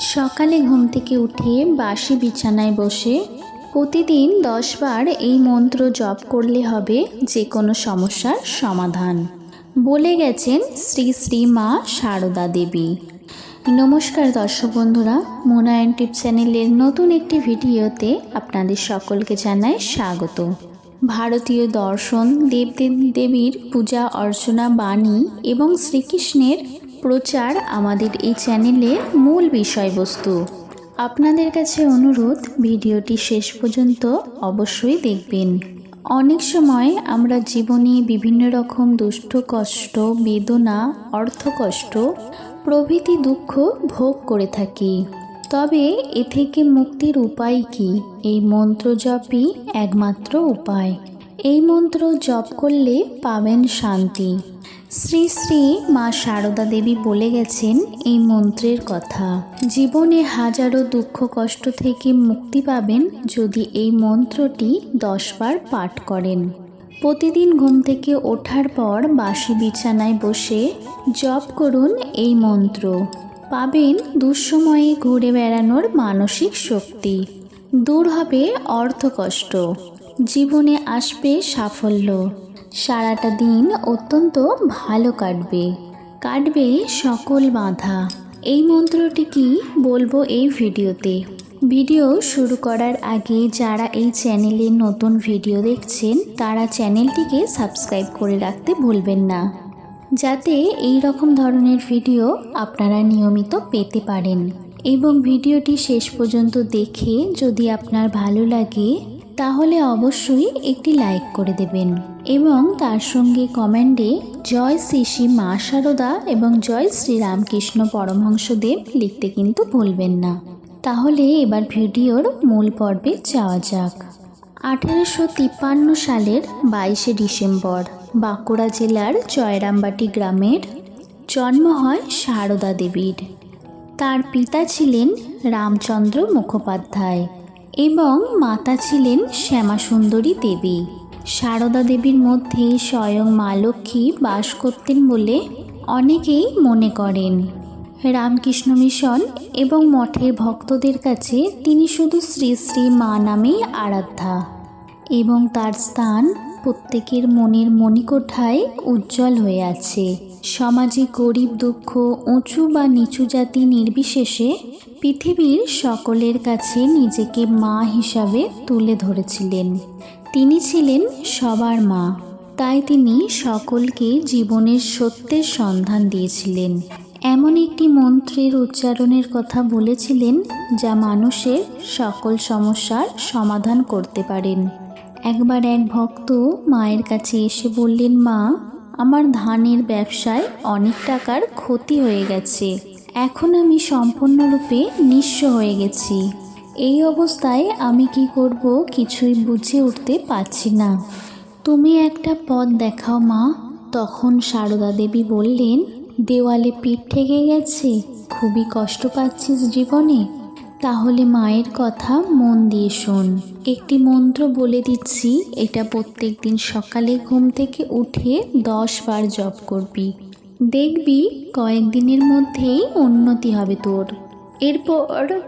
সকালে ঘুম থেকে উঠে বাসি বিছানায় বসে প্রতিদিন দশবার এই মন্ত্র জপ করলে হবে যে কোনো সমস্যার সমাধান। বলে গেছেন শ্রী শ্রী মা সারদা দেবী। নমস্কার দর্শক বন্ধুরা, মোনায়ন টিপ চ্যানেলের নতুন একটি ভিডিওতে আপনাদের সকলকে জানাই স্বাগত। ভারতীয় দর্শন, দেবদেব দেবীর পূজা অর্চনা বাণী এবং শ্রীকৃষ্ণের প্রচার আমাদের এই চ্যানেলের মূল বিষয়বস্তু। আপনাদের কাছে অনুরোধ, ভিডিওটি শেষ পর্যন্ত অবশ্যই দেখবেন। অনেক সময় আমরা জীবনে বিভিন্ন রকম দুষ্ট কষ্ট, বেদনা, অর্থকষ্ট, প্রভৃতি দুঃখ ভোগ করে থাকি। তবে এ থেকে মুক্তির উপায় কি? এই মন্ত্র জপই একমাত্র উপায়। এই মন্ত্র জপ করলে পাবেন শান্তি। শ্রী শ্রী মা সারদা দেবী বলে গেছেন এই মন্ত্রের কথা। জীবনে হাজারো দুঃখ কষ্ট থেকে মুক্তি পাবেন যদি এই মন্ত্রটি দশবার পাঠ করেন। প্রতিদিন ঘুম থেকে ওঠার পর বাসি বিছানায় বসে জপ করুন এই মন্ত্র। পাবেন দুঃসময়ে ঘুরে বেড়ানোর মানসিক শক্তি। দূর হবে অর্থকষ্ট জীবনে আসবে সাফল্য। সারাটা দিন অত্যন্ত ভালো কাটবে। কাটবে সকল বাধা। এই মন্ত্রটি কি বলব এই ভিডিওতে। ভিডিও শুরু করার আগে যারা এই চ্যানেলে নতুন ভিডিও দেখছেন, তারা চ্যানেলটিকে সাবস্ক্রাইব করে রাখতে ভুলবেন না। যাতে এই রকম ধরনের ভিডিও আপনারা নিয়মিত পেতে পারেন। এবং ভিডিওটি শেষ পর্যন্ত দেখে যদি আপনার ভালো লাগে, তাহলে অবশ্যই একটি লাইক করে দেবেন। এবং তার সঙ্গে কমেন্টে জয় শ্রী শ্রী মা শারদা এবং জয় শ্রী রামকৃষ্ণ পরমহংসদেব লিখতে কিন্তু ভুলবেন না। তাহলে এবার ভিডিওর মূল পর্বে যাওয়া যাক। আঠেরোশো তিপ্পান্ন সালের বাইশে ডিসেম্বর, বাঁকুড়া জেলার জয়রামবাটি গ্রামের জন্ম হয় সারদা দেবীর। তার পিতা ছিলেন রামচন্দ্র মুখোপাধ্যায় এবং মাতা ছিলেন শ্যামাসুন্দরী দেবী। সারদা দেবীর মধ্যে স্বয়ং মা লক্ষ্মী বাস করতেন বলে অনেকেই মনে করেন। রামকৃষ্ণ মিশন এবং মঠের ভক্তদের কাছে তিনি শুধু শ্রী শ্রী মা নামেই আরাধ্যা এবং তার স্থান প্রত্যেকের মনের মণিকোঠায় উজ্জ্বল হয়ে আছে। সমাজে গরিব দুঃখ, উঁচু বা নিচু জাতি নির্বিশেষে পৃথিবীর সকলের কাছে নিজেকে মা হিসাবে তুলে ধরেছিলেন। তিনি ছিলেন সবার মা। তাই তিনি সকলকে জীবনের সত্যের সন্ধান দিয়েছিলেন। এমন একটি মন্ত্রের উচ্চারণের কথা বলেছিলেন যা মানুষের সকল সমস্যার সমাধান করতে পারেন। একবার এক ভক্ত মায়ের কাছে এসে বললেন, মা, আমার ধানের ব্যবসায় অনেক টাকার ক্ষতি হয়ে গেছে। এখন আমি সম্পূর্ণরূপে নিঃস্ব হয়ে গেছি। এই অবস্থায় আমি কি করব কিছুই বুঝে উঠতে পারছি না। তুমি একটা পথ দেখাও মা। তখন সারদা দেবী বললেন, দেওয়ালে পিঠ ঠেকে গেছে, খুবই কষ্ট পাচ্ছিস জীবনে। তাহলে মায়ের কথা মন দিয়ে শোন। একটি মন্ত্র বলে দিচ্ছি, এটা প্রত্যেক দিন সকালে ঘুম থেকে উঠে দশ বার জপ করবি। দেখবি কয়েকদিনের মধ্যেই উন্নতি হবে তোর। এরপর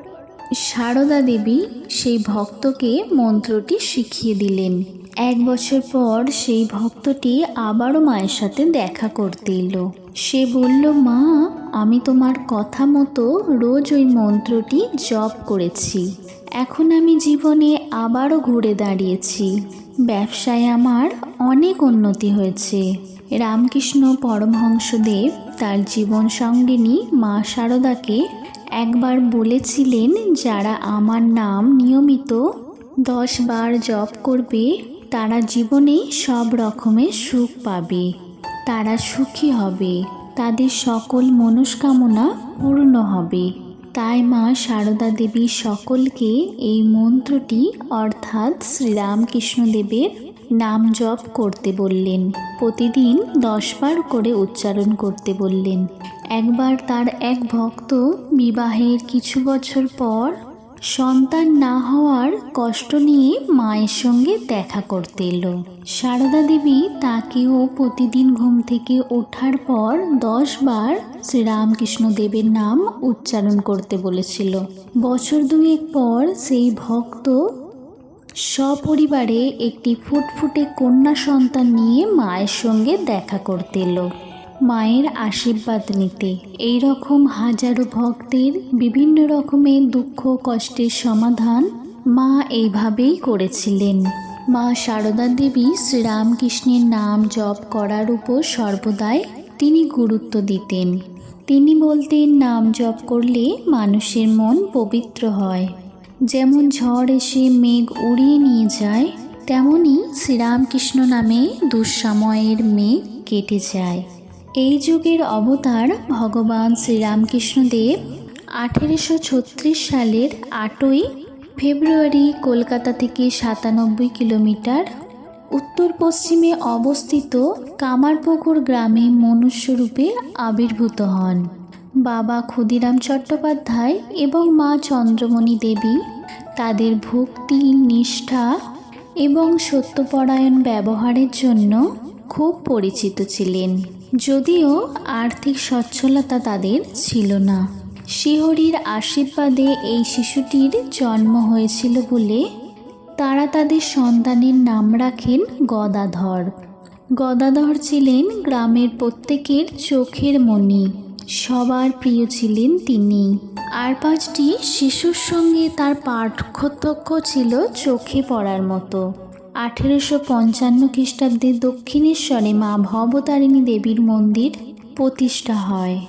সারদা দেবী সেই ভক্তকে মন্ত্রটি শিখিয়ে দিলেন। এক বছর পর সেই ভক্তটি আবারও মায়ের সাথে দেখা করতে এলো। সে বলল, মা, আমি তোমার কথা মতো রোজ ওই মন্ত্রটি জপ করেছি। এখন আমি জীবনে আবারও ঘুরে দাঁড়িয়েছি। ব্যবসায় আমার অনেক উন্নতি হয়েছে। রামকৃষ্ণ পরমহংসদেব তার জীবন সঙ্গিনী মা শারদাকে একবার বলেছিলেন, যারা আমার নাম নিয়মিত দশ বার জপ করবে, তারা জীবনে সব রকমের সুখ পাবে। তারা সুখী হবে। তাদের সকল মনস্কামনা পূর্ণ হবে। তাই মা সারদা দেবী সকলকে এই মন্ত্রটি, অর্থাৎ শ্রীরামকৃষ্ণদেবের নাম জপ করতে বললেন। প্রতিদিন দশবার করে উচ্চারণ করতে বললেন। একবার তার এক ভক্ত বিবাহের কিছু বছর পর সন্তান না হওয়ার কষ্ট নিয়ে মায়ের সঙ্গে দেখা করতে এলো। সারদা দেবী তাকেও প্রতিদিন ঘুম থেকে ওঠার পর দশ বার শ্রীরামকৃষ্ণ দেবের নাম উচ্চারণ করতে বলেছিল। বছর দুয়েক পর সেই ভক্ত সপরিবারে একটি ফুটফুটে কন্যা সন্তান নিয়ে মায়ের সঙ্গে দেখা করতে এলো। মায়ের আশীর্বাদ নিতে। এই রকম হাজারো ভক্তের বিভিন্ন রকমের দুঃখ, কষ্টের সমাধান মা এইভাবেই করেছিলেন। মা সারদা দেবী শ্রীরামকৃষ্ণের নাম জপ করার উপর সর্বদাই তিনি গুরুত্ব দিতেন। তিনি বলতেন, নাম জপ করলে মানুষের মন পবিত্র হয়। যেমন ঝড় এসে মেঘ উড়িয়ে নিয়ে যায়, তেমনি শ্রীরামকৃষ্ণ নামে দুঃসময়ের মেঘ কেটে যায়। এই যুগের অবতার ভগবান শ্রীরামকৃষ্ণদেব আঠেরোশো ছত্রিশ সালের আটই ফেব্রুয়ারি কলকাতা থেকে সাতানব্বই কিলোমিটার উত্তর পশ্চিমে অবস্থিত কামারপুকুর গ্রামে মনুষ্যরূপে আবির্ভূত হন। বাবা ক্ষুদিরাম চট্টোপাধ্যায় এবং মা চন্দ্রমণি দেবী তাদের ভক্তি, নিষ্ঠা এবং সত্যপরায়ণ ব্যবহারের জন্য খুব পরিচিত ছিলেন। যদিও আর্থিক সচ্ছলতা তাদের ছিল না। শিহরির আশীর্বাদে এই শিশুটির জন্ম হয়েছিল বলে তারা তাদের সন্তানের নাম রাখেন গদাধর। গদাধর ছিলেন গ্রামের প্রত্যেকের চোখের মণি। সবার প্রিয় ছিলেন তিনি। আর পাঁচটি শিশুর সঙ্গে তার পার্থক্য ছিল চোখে পড়ার মতো। আঠেরোশো পঞ্চান্ন খ্রিস্টাব্দে দক্ষিণেশ্বরে মা ভবতারিণী দেবীর মন্দির প্রতিষ্ঠা হয়।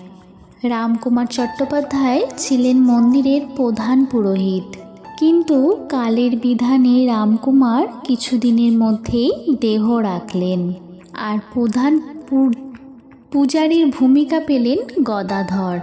রামকুমার চট্টোপাধ্যায় ছিলেন মন্দিরের প্রধান পুরোহিত। কিন্তু কালের বিধানে রামকুমার কিছুদিনের মধ্যেই দেহ রাখলেন আর প্রধান পূজারীর ভূমিকা পেলেন গদাধর।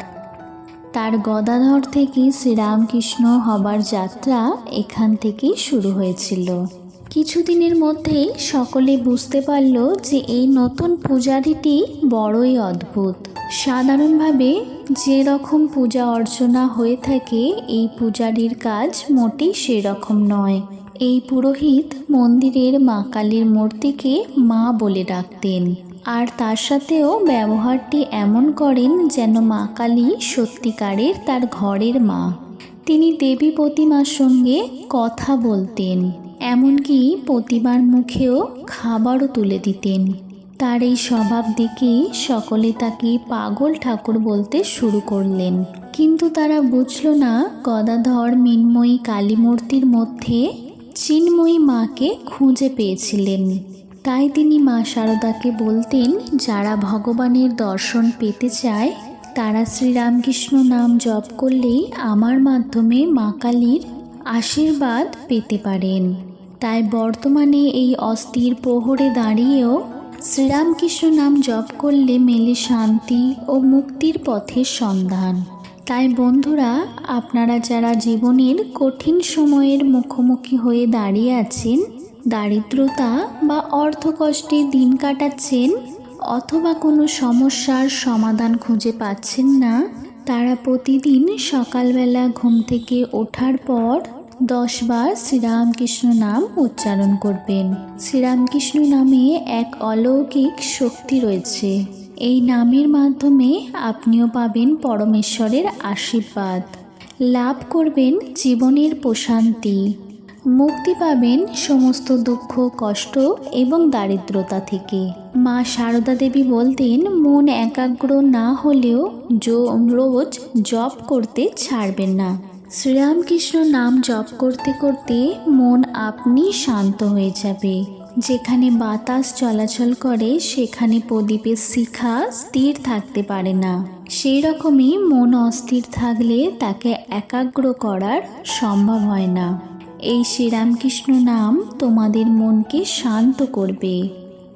তার গদাধর থেকে শ্রীরামকৃষ্ণ হবার যাত্রা এখান থেকেই শুরু হয়েছিল। কিছুদিনের মধ্যেই সকলে বুঝতে পারল যে এই নতুন পূজারীটি বড়ই অদ্ভুত। সাধারণভাবে যে রকম পূজা অর্চনা হয়ে থাকে, এই পূজারীর কাজ মোটেই সেরকম নয়। এই পুরোহিত মন্দিরের মা কালীর মূর্তিকে মা বলে ডাকতেন। আর তার সাথেও ব্যবহারটি এমন করেন যেন মা কালী সত্যিকারের তার ঘরের মা। তিনি দেবী প্রতিমার সঙ্গে কথা বলতেন। এমনকি প্রতিবার মুখেও খাবারও তুলে দিতেন। তার এই স্বভাব দেখে সকলে তাকে পাগল ঠাকুর বলতে শুরু করলেন। কিন্তু তারা বুঝল না, গদাধর, মিন্ময়ী, কালীমূর্তির মধ্যে চিন্ময়ী মাকে খুঁজে পেয়েছিলেন। তাই তিনি মা শারদাকে বলতেন, যারা ভগবানের দর্শন পেতে চায়, তারা শ্রীরামকৃষ্ণ নাম জপ করলেই আমার মাধ্যমে মা কালীর আশীর্বাদ পেতে পারেন। তাই বর্তমানে এই অস্থির প্রহরে দাঁড়িয়েও শ্রীরামকৃষ্ণ নাম জপ করলে মেলে শান্তি ও মুক্তির পথের সন্ধান। তাই বন্ধুরা, আপনারা যারা জীবনের কঠিন সময়ের মুখোমুখি হয়ে দাঁড়িয়ে আছেন, দারিদ্রতা বা অর্থকষ্টে দিন কাটাচ্ছেন অথবা কোনো সমস্যার সমাধান খুঁজে পাচ্ছেন না, তারা প্রতিদিন সকালবেলা ঘুম থেকে ওঠার পর দশবার শ্রীরামকৃষ্ণ নাম উচ্চারণ করবেন। শ্রীরামকৃষ্ণ নামে এক অলৌকিক শক্তি রয়েছে। এই নামের মাধ্যমে আপনিও পাবেন পরমেশ্বরের আশীর্বাদ। লাভ করবেন জীবনের প্রশান্তি। মুক্তি পাবেন সমস্ত দুঃখ, কষ্ট এবং দারিদ্রতা থেকে। মা সারদা দেবী বলতেন, মন একাগ্র না হলেও রোজ জপ করতে ছাড়বেন না। শ্রীরামকৃষ্ণ নাম জপ করতে করতে মন আপনি শান্ত হয়ে যাবে। যেখানে বাতাস চলাচল করে, সেখানে প্রদীপের শিখা স্থির থাকতে পারে না। সেই রকমই মন অস্থির থাকলে তাকে একাগ্র করার সম্ভব হয় না। এই শ্রীরামকৃষ্ণ নাম তোমাদের মনকে শান্ত করবে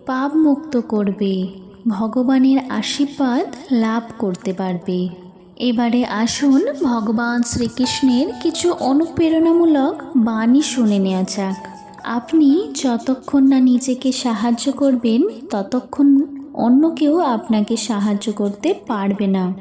পাপ মুক্ত করবে, ভগবানের আশীর্বাদ লাভ করতে পারবে। এবারে আসুন ভগবান শ্রীকৃষ্ণের কিছু অনুপ্রেরণামূলক বাণী শুনে নেওয়া যাক। আপনি যতক্ষণ না নিজেকে সাহায্য করবেন, ততক্ষণ অন্য কেউ আপনাকে সাহায্য করতে পারবে না।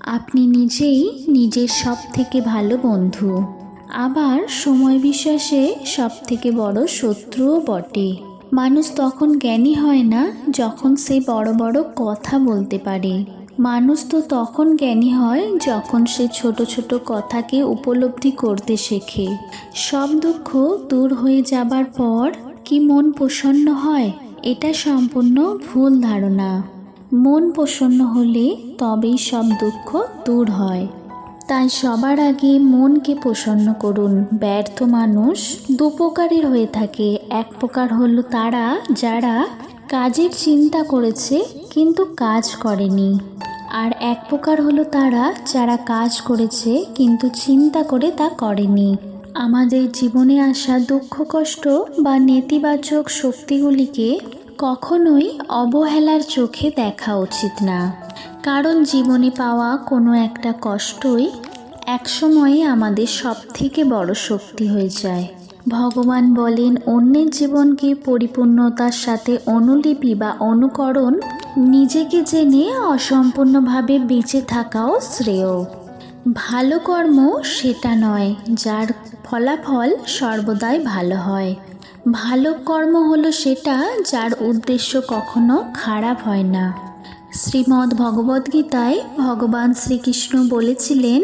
আপনি নিজেই নিজের সব থেকে ভালো বন্ধু। আবার সময় বিশ্বাসে সব থেকে বড় শত্রুও বটে। মানুষ তখন জ্ঞানী হয় না যখন সে বড় বড় কথা বলতে পারে। মানুষ তো তখন জ্ঞানী হয় যখন সে ছোট ছোট কথাকে উপলব্ধি করতে শেখে। সব দুঃখ দূর হয়ে যাবার পর কি মন প্রসন্ন হয়, এটা সম্পূর্ণ ভুল ধারণা। মন প্রসন্ন হলে তবেই সব দুঃখ দূর হয়। তাই সবার আগে মনকে প্রসন্ন করুন। ব্যর্থ মানুষ দু প্রকারের হয়ে থাকে। এক প্রকার হলো তারা যারা কাজের চিন্তা করেছে কিন্তু কাজ করেনি। আর এক প্রকার হলো তারা, যারা কাজ করেছে কিন্তু চিন্তা করে তা করেনি। আমাদের জীবনে আসা দুঃখ, কষ্ট বা নেতিবাচক শক্তিগুলিকে কখনোই অবহেলার চোখে দেখা উচিত না। কারণ জীবনে পাওয়া কোনো একটা কষ্টই একসময়ে আমাদের সব থেকে বড় শক্তি হয়ে যায়। ভগবান বলেন, অন্যের জীবনকে পরিপূর্ণতার সাথে অনুলিপি বা অনুকরণ নিজেকে জেনে অসম্পূর্ণভাবে বেঁচে থাকাও শ্রেয়। ভালো কর্ম সেটা নয়, যার ফলাফল সর্বদাই ভালো হয়। ভালো কর্ম হলো সেটা যার উদ্দেশ্য কখনো খারাপ হয় না। শ্রীমদ্ ভগবদ্গীতায় ভগবান শ্রীকৃষ্ণ বলেছিলেন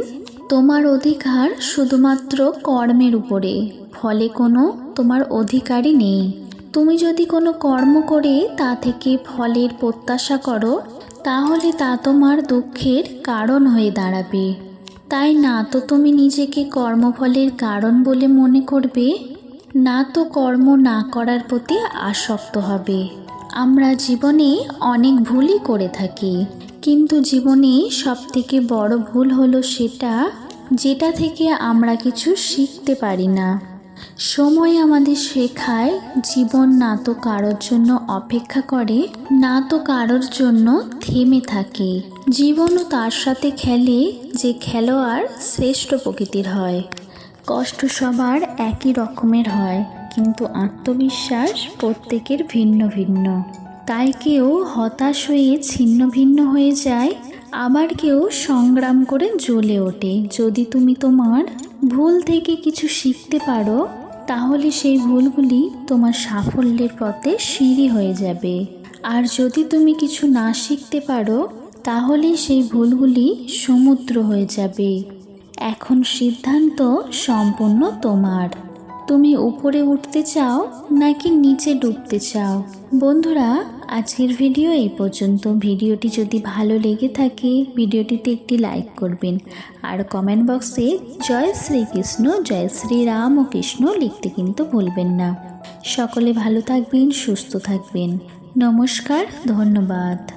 তোমার অধিকার শুধুমাত্র কর্মের উপরে, ফলে কোনো তোমার অধিকারই নেই। তুমি যদি কোনো কর্ম করে তা থেকে ফলের প্রত্যাশা করো, তাহলে তা তোমার দুঃখের কারণ হয়ে দাঁড়াবে। তাই না তো তুমি নিজেকে কর্মফলের কারণ বলে মনে করবে? না তো কর্ম না করার প্রতি আসক্ত হবে। আমরা জীবনে অনেক ভুলই করে থাকি। কিন্তু জীবনে সবথেকে বড় ভুল হলো সেটা, যেটা থেকে আমরা কিছু শিখতে পারি না। সময় আমাদের শেখায়, জীবন না তো কারোর জন্য অপেক্ষা করে, না তো কারোর জন্য থেমে থাকে। জীবনও তার সাথে খেলে যে খেলোয়াড় শ্রেষ্ঠ প্রকৃতির হয়। কষ্ট সবার একই রকমের হয়, কিন্তু আত্মবিশ্বাস প্রত্যেকের ভিন্ন ভিন্ন। তাই কেউ হতাশ হয়ে ছিন্ন ভিন্ন হয়ে যায়, আবার কেউ সংগ্রাম করে জ্বলে ওঠে। যদি তুমি তোমার ভুল থেকে কিছু শিখতে পারো, তাহলে সেই ভুলগুলি তোমার সাফল্যের পথে সিঁড়ি হয়ে যাবে। আর যদি তুমি কিছু না শিখতে পারো, তাহলে সেই ভুলগুলি সমুদ্র হয়ে যাবে। এখন সিদ্ধান্ত সম্পূর্ণ তোমার। তুমি উপরে উঠতে চাও নাকি নিচে ডুবতে চাও? বন্ধুরা আজকের ভিডিও এই পর্যন্ত। ভিডিওটি যদি ভালো লেগে থাকে, ভিডিওটিতে একটি লাইক করবেন। আর কমেন্ট বক্সে জয় শ্রীকৃষ্ণ, জয় শ্রী রাম ও কৃষ্ণ লিখতে কিন্তু ভুলবেন না। সকলে ভালো থাকবেন, সুস্থ থাকবেন। নমস্কার, ধন্যবাদ।